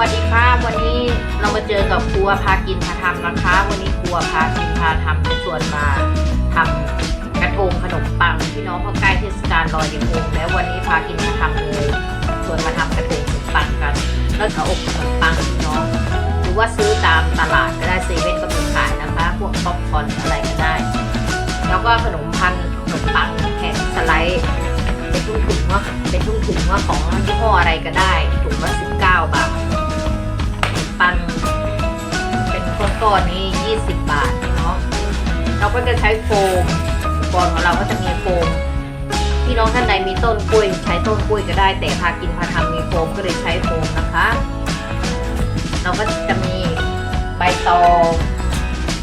วัสดีค่ะ วันนี้เรามาเจอกับครัวพากินพาทำนะคะ วันนี้ครัวพากินพาทำจะชวนมาทำกระทงขนมปังพี่น้องเพราะใกล้เทศกาลลอยกระทงแล้ววันนี้พากินพาทำเลยชวนมาทำกระทงขนมปังกัน แล้วก็อบขนมปังพี่น้องหรือว่าซื้อตามตลาดก็ได้เซเว่น นก้อนๆนี้ยี่สิบบาทเนาะเราก็จะใช้โฟมอุปกรณ์ของเราก็จะมีโฟมพี่น้องท่านใดมีต้นกล้วยใช้ต้นกล้วยก็ได้ แต่พากินพาทำมีโฟมก็เลยใช้โฟมนะคะ เราก็จะมีใบตอง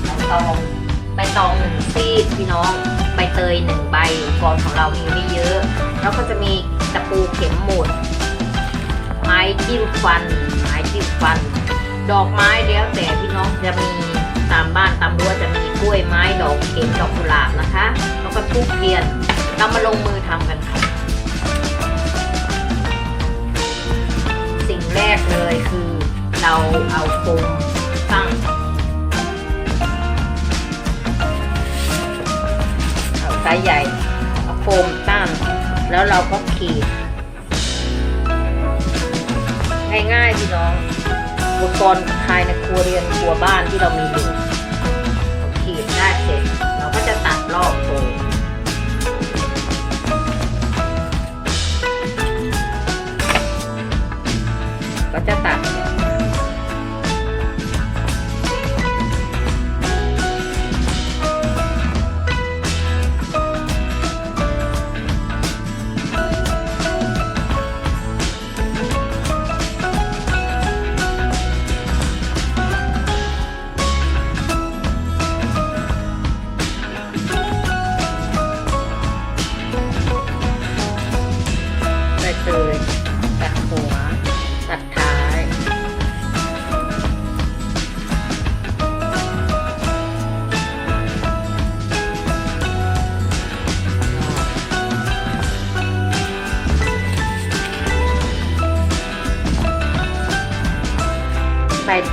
ใบตองใบตองหนึ่งซีดพี่น้องใบเตยหนึ่งใบกรณ์ของเรามีไม่เยอะ แล้วก็จะมีตะปูเข็มหมุดไม้จิ้มฟัน ไม้จิ้มฟัน ดอกไม้แล้วแต่พี่น้องจะมีตามบ้านตามรั้วจะมีกล้วยไม้ดอกเข็มดอกกุหลาบนะคะแล้วก็ทูบเทียนเรามาลงมือทำกันค่ะสิ่งแรกเลยคือเราเอาโฟมตั้งเอาไซส์ใหญ่เอาโฟมตั้ง แล้วเราก็ขีดง่ายๆพี่น้อง อุปกรณ์ภายในครัวเรือนครัวบ้านที่เรามีอยู่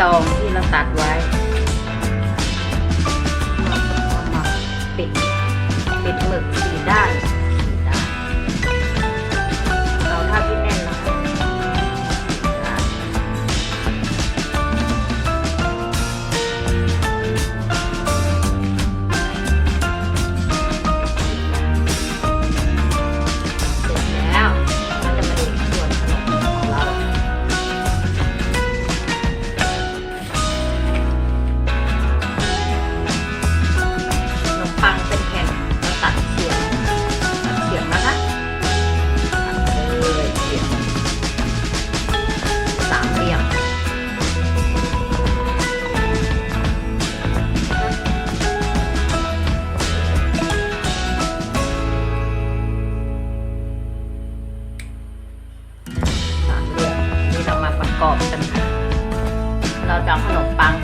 ตองที่เราตัดไว้ เราจ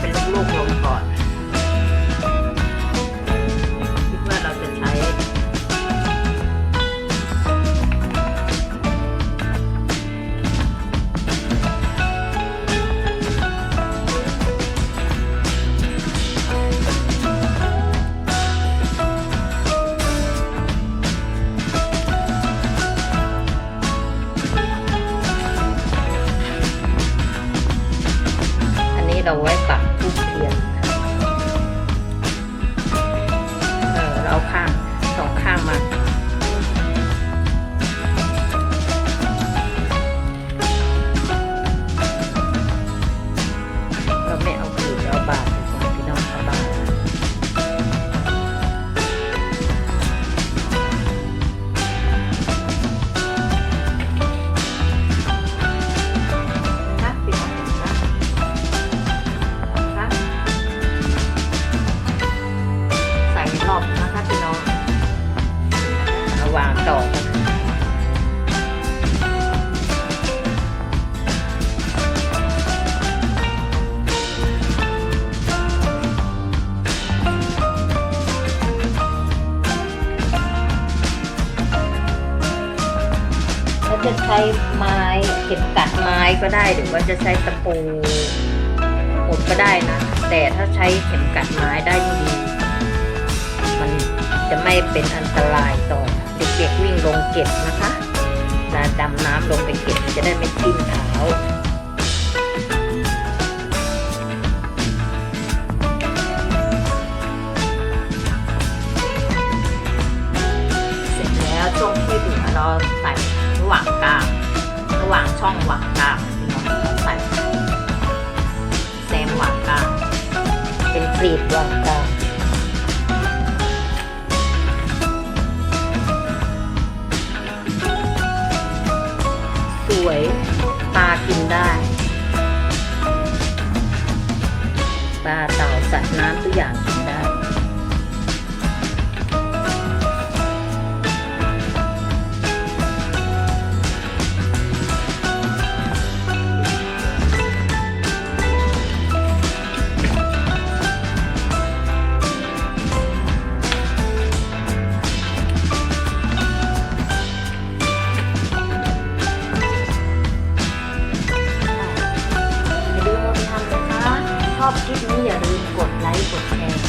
อัน ช้ไม้เข็มกัดไม้ก็ได้หรือว่าจะใช้ตะปูหมดก็ได้นะ แต่ถ้าใช้เข็มกัดไม้ได้ดี มันจะไม่เป็นอันตรายต่อเด็กๆวิ่งลงเก็บนะคะเวลาดำน้ำลงไปเก็บจะได้ไม่ทิ่มเท้าเสร็จแล้วช่วงที่เหลือเราใส่ ว่างกลางระหว่างช่องระหว่างกลางพี่น้องใส่แซมระหว่างกลางเป็นกรีบระหว่างกลางสวยปลากินได้ปลาเต่าสัตว์น้ำทุกอย่างกินได้ อย่าลืมเอาไปทำนะคะชอบคลิปนี้อย่าลืมกดไลค์กดแชร์